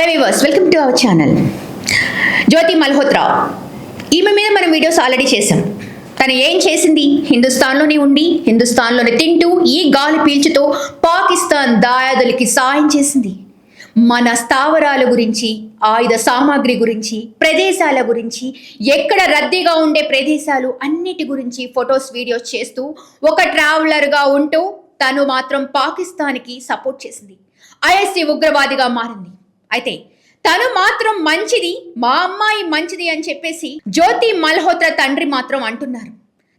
Hello viewers welcome to our channel Jyoti Malhotra ఈమె మీద మనం వీడియోస్ ఆల్రెడీ చేసాం తను ఏం చేసింది? హిందుస్థాన్లోనే ఉండి హిందుస్థాన్లోనే తింటూ ఈ గాలి పీల్చుతో పాకిస్తాన్ దాయాదులకి సాయం చేసింది. మన స్థావరాల గురించి ఆయుధ సామాగ్రి గురించి ప్రదేశాల గురించి ఎక్కడ రద్దీగా ఉండే ప్రదేశాలు అన్నిటి గురించి ఫొటోస్ వీడియోస్ చేస్తూ ఒక ట్రావెలర్గా ఉంటూ తను మాత్రం పాకిస్తాన్కి సపోర్ట్ చేసింది. ఐఎస్సీ ఉగ్రవాదిగా మారింది. అయితే తను మాత్రం మంచిది మా అమ్మాయి మంచిది అని చెప్పేసి జ్యోతి మల్హోత్రా తండ్రి మాత్రం అంటున్నారు.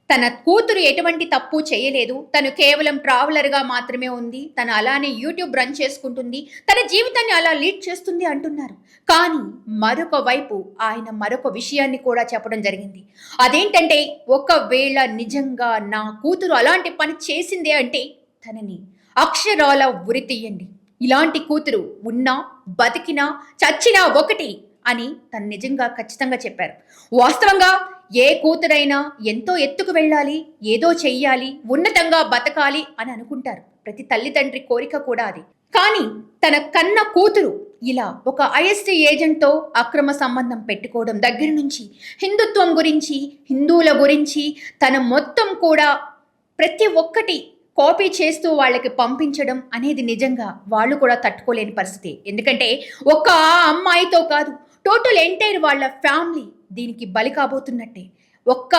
తన కూతురు ఎటువంటి తప్పు చేయలేదు. తను కేవలం ట్రావెలర్గా మాత్రమే ఉంది. తను అలానే యూట్యూబ్ రన్ చేసుకుంటుంది. తన జీవితాన్ని అలా లీడ్ చేస్తుంది అంటున్నారు. కానీ మరొక వైపు ఆయన మరొక విషయాన్ని కూడా చెప్పడం జరిగింది. అదేంటంటే ఒకవేళ నిజంగా నా కూతురు అలాంటి పని చేసిందే అంటే తనని అక్షరాల ఉరితీయండి ఇలాంటి కూతురు ఉన్నా బతికినా చచ్చినా ఒకటి అని తను నిజంగా ఖచ్చితంగా చెప్పారు. వాస్తవంగా ఏ కూతురైనా ఎంతో ఎత్తుకు వెళ్ళాలి ఏదో చెయ్యాలి ఉన్నతంగా బతకాలి అని అనుకుంటారు. ప్రతి తల్లిదండ్రి కోరిక కూడా అది. కానీ తన కన్న కూతురు ఇలా ఒక ఐఎస్టీ ఏజెంట్తో అక్రమ సంబంధం పెట్టుకోవడం దగ్గర నుంచి హిందుత్వం గురించి హిందువుల గురించి తన మొత్తం కూడా ప్రతి ఒక్కటి కాపీ చేస్తూ వాళ్ళకి పంపించడం అనేది నిజంగా వాళ్ళు కూడా తట్టుకోలేని పరిస్థితి. ఎందుకంటే ఒక్క అమ్మాయితో కాదు టోటల్ ఎంటైర్ వాళ్ళ ఫ్యామిలీ దీనికి బలి కాబోతున్నట్టే. ఒక్క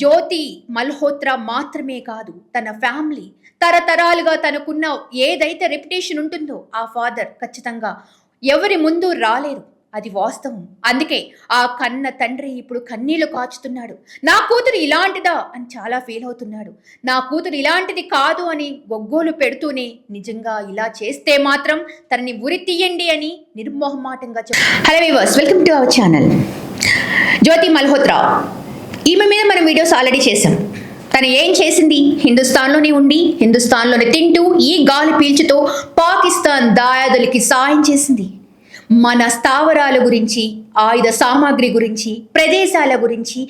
జ్యోతి మల్హోత్రా మాత్రమే కాదు తన ఫ్యామిలీ తరతరాలుగా తనకున్న ఏదైతే రెప్యుటేషన్ ఉంటుందో ఆ ఫాదర్ ఖచ్చితంగా ఎవరి ముందు రాలేరు. అది వాస్తవం. అందుకే ఆ కన్న తండ్రి ఇప్పుడు కన్నీళ్ళు కాచుతున్నాడు. నా కూతురు ఇలాంటిదా? అని చాలా ఫీల్ అవుతున్నాడు. నా కూతురు ఇలాంటిది కాదు అని గొగ్గోలు పెడుతూనే నిజంగా ఇలా చేస్తే మాత్రం తనని ఉరి తీయండి అని నిర్మోహమాటంగా చెప్పు hello viewers welcome to our channel Jyoti Malhotra. ఈమె మీద మనం వీడియోస్ ఆల్రెడీ చేసాం తను ఏం చేసింది? హిందుస్థాన్లోనే ఉండి హిందుస్థాన్లోనే తింటూ ఈ గాలి పీల్చుతో పాకిస్తాన్ దాయాదులకి సాయం చేసింది. మన స్థావరాల గురించి ఆయుధ సామాగ్రి గురించి ప్రదేశాల గురించి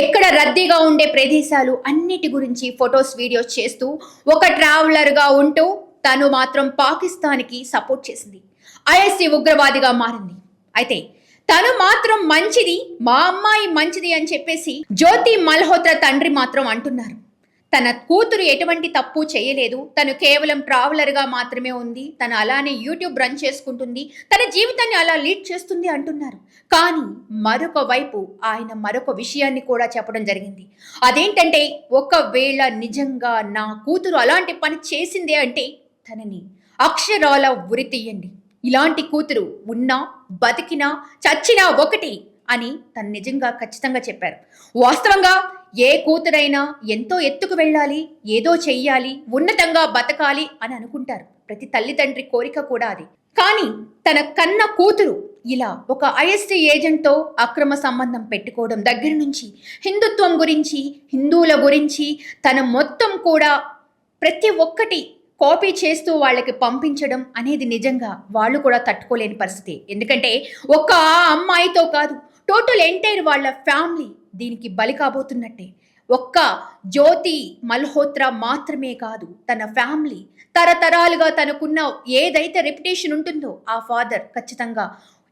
ఎక్కడ రద్దీగా ఉండే ప్రదేశాలు అన్నిటి గురించి ఫొటోస్ వీడియోస్ చేస్తూ ఒక ట్రావెలర్గా ఉంటూ తను మాత్రం పాకిస్తాన్కి సపోర్ట్ చేసింది. ఐఎస్సీ ఉగ్రవాదిగా మారింది. అయితే తను మాత్రం మంచిది మా అమ్మాయి మంచిది అని చెప్పేసి జ్యోతి మల్హోత్రా తండ్రి మాత్రం అంటున్నారు. తన కూతురు ఎటువంటి తప్పు చేయలేదు. తను కేవలం ట్రావెలర్గా మాత్రమే ఉంది. తను అలానే యూట్యూబ్ రన్ చేసుకుంటుంది. తన జీవితాన్ని అలా లీడ్ చేస్తుంది అంటున్నారు. కానీ మరొక వైపు ఆయన మరొక విషయాన్ని కూడా చెప్పడం జరిగింది. అదేంటంటే ఒకవేళ నిజంగా నా కూతురు అలాంటి పని చేసిందే అంటే తనని అక్షరాల ఉరి తీయండి ఇలాంటి కూతురు ఉన్నా బతికినా చచ్చినా ఒకటి అని తను నిజంగా ఖచ్చితంగా చెప్పారు. వాస్తవంగా ఏ కూతురైనా ఎంతో ఎత్తుకు వెళ్ళాలి ఏదో చెయ్యాలి ఉన్నతంగా బతకాలి అని అనుకుంటారు. ప్రతి తల్లిదండ్రి కోరిక కూడా అది. కానీ తన కన్న కూతురు ఇలా ఒక ఐఎస్టీ ఏజెంట్తో అక్రమ సంబంధం పెట్టుకోవడం దగ్గర నుంచి హిందుత్వం గురించి హిందువుల గురించి తన మొత్తం కూడా ప్రతి ఒక్కటి కాపీ చేస్తూ వాళ్ళకి పంపించడం అనేది నిజంగా వాళ్ళు కూడా తట్టుకోలేని పరిస్థితి. ఎందుకంటే ఒక్క ఆ అమ్మాయితో కాదు టోటల్ ఎంటైర్ వాళ్ళ ఫ్యామిలీ దీనికి బలి కాబోతున్నట్టే. ఒక్క జ్యోతి మల్హోత్రా మాత్రమే కాదు తన ఫ్యామిలీ తరతరాలుగా తనకున్న ఏదైతే రెప్యుటేషన్ ఉంటుందో ఆ ఫాదర్ ఖచ్చితంగా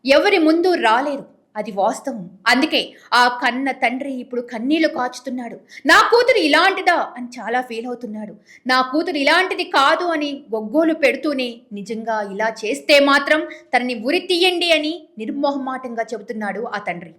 ఎవరి ముందు రాలేరు. అది వాస్తవం. అందుకే ఆ కన్న తండ్రి ఇప్పుడు కన్నీళ్ళు కాచుతున్నాడు. నా కూతురు ఇలాంటిదా అని చాలా ఫీల్ అవుతున్నాడు. నా కూతురు ఇలాంటిది కాదు అని గొగ్గోలు పెడుతూనే నిజంగా ఇలా చేస్తే మాత్రం తనని ఉరి తీయండి అని నిర్మోహమాటంగా చెబుతున్నాడు ఆ తండ్రి.